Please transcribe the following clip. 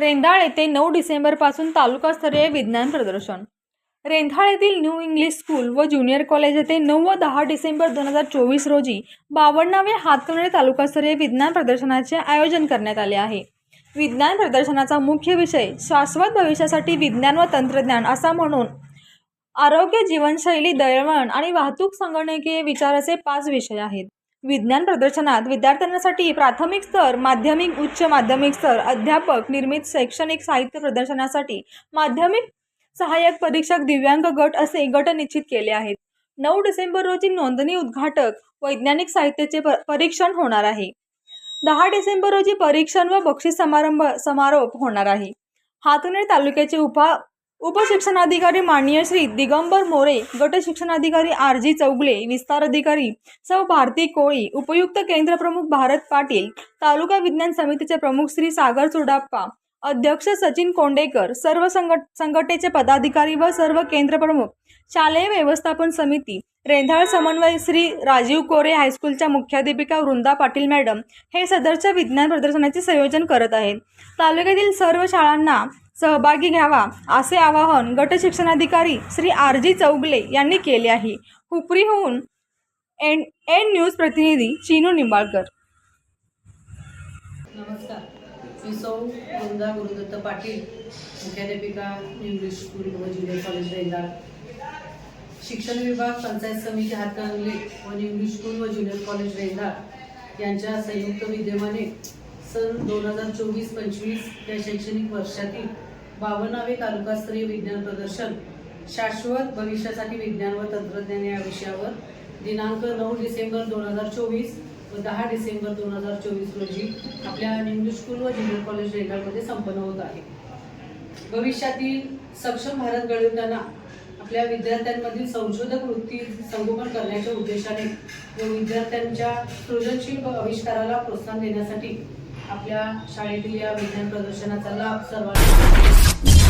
रेंधाळ येथे नऊ डिसेंबरपासून तालुकास्तरीय विज्ञान प्रदर्शन. रेंधाळ येथील न्यू इंग्लिश स्कूल व ज्युनियर कॉलेज येथे नऊ व दहा डिसेंबर दोन हजार चोवीस रोजी बावन्नावे हातकणंगले तालुकास्तरीय विज्ञान प्रदर्शनाचे आयोजन करण्यात आले आहे. विज्ञान प्रदर्शनाचा मुख्य विषय शाश्वत भविष्यासाठी विज्ञान व तंत्रज्ञान असा म्हणून आरोग्य जीवनशैली दळवण आणि वाहतूक संगणकीय विचाराचे पाच विषय आहेत. विज्ञान प्रदर्शनात विद्यार्थ्यांसाठी प्राथमिक स्तर माध्यमिक उच्च माध्यमिक स्तर अध्यापक निर्मित शैक्षणिक साहित्य प्रदर्शनासाठी माध्यमिक सहाय्यक परीक्षक दिव्यांग गट असे गट निश्चित केले आहेत. नऊ डिसेंबर रोजी नोंदणी उद्घाटक वैज्ञानिक साहित्याचे प परीक्षण होणार आहे. दहा डिसेंबर रोजी परीक्षण व बक्षीस समारंभ समारोप होणार आहे. हातनेर तालुक्याचे उपा उपशिक्षणाधिकारी माननीय श्री दिगंबर मोरे गट शिक्षणाधिकारी आर जी चौगले विस्तार अधिकारी सौ भारती कोळी उपयुक्त केंद्र प्रमुख भारत पाटील तालुका विज्ञान समितीचे प्रमुख श्री सागर चुडाप्पा अध्यक्ष सचिन कोंडेकर सर्व संघट संघटनेचे पदाधिकारी व सर्व केंद्र प्रमुख शालेय व्यवस्थापन समिती रेंधाळ समन्वय श्री राजीव कोरे हायस्कूलच्या मुख्याध्यापिका वृंदा पाटील मॅडम हे सदरच्या विज्ञान प्रदर्शनाचे संयोजन करत आहेत. तालुक्यातील सर्व शाळांना सहभागी घ्यावा असे आवाहन गट शिक्षणाधिकारी श्री आर जी चौगले यांनी केले आहे. हुपरीहून एन एन न्यूज प्रतिनिधी चिनू निंबाळकर. नमस्कार. मी सौ वृंदा गुरुदत्त पाटील मुख्याध्यापिका इंग्लिश स्कूल व ज्युनियर कॉलेज रेंदाळ. शिक्षण विभाग पंचायत समिती हातकणंगले व इंग्लिश स्कूल व ज्युनियर कॉलेज रेंदाळ यांच्या संयुक्त विद्यमाने सन दोन हजार चोवीस पंचवीस या शैक्षणिक वर्षातील बावन्नावे तालुकास्तरीय विज्ञान प्रदर्शन शाश्वत भविष्यासाठी विज्ञान व तंत्रज्ञान या विषयावर दिनांक नऊ डिसेंबर दोन हजार चोवीस व दहा डिसेंबर दोन हजार चोवीस रोजी आपल्या इंग्लिश स्कूल व ज्युनियर कॉलेज रेंगाळमध्ये संपन्न होत आहे. भविष्यातील सक्षम भारत घडवताना आपल्या विद्यार्थ्यांमधील संशोधक वृत्ती संगोपन करण्याच्या उद्देशाने व विद्यार्थ्यांच्या सृजनशील व आविष्काराला प्रोत्साहन देण्यासाठी आपल्या शाळेतील या विज्ञान प्रदर्शनाचा लाभ सर्वांना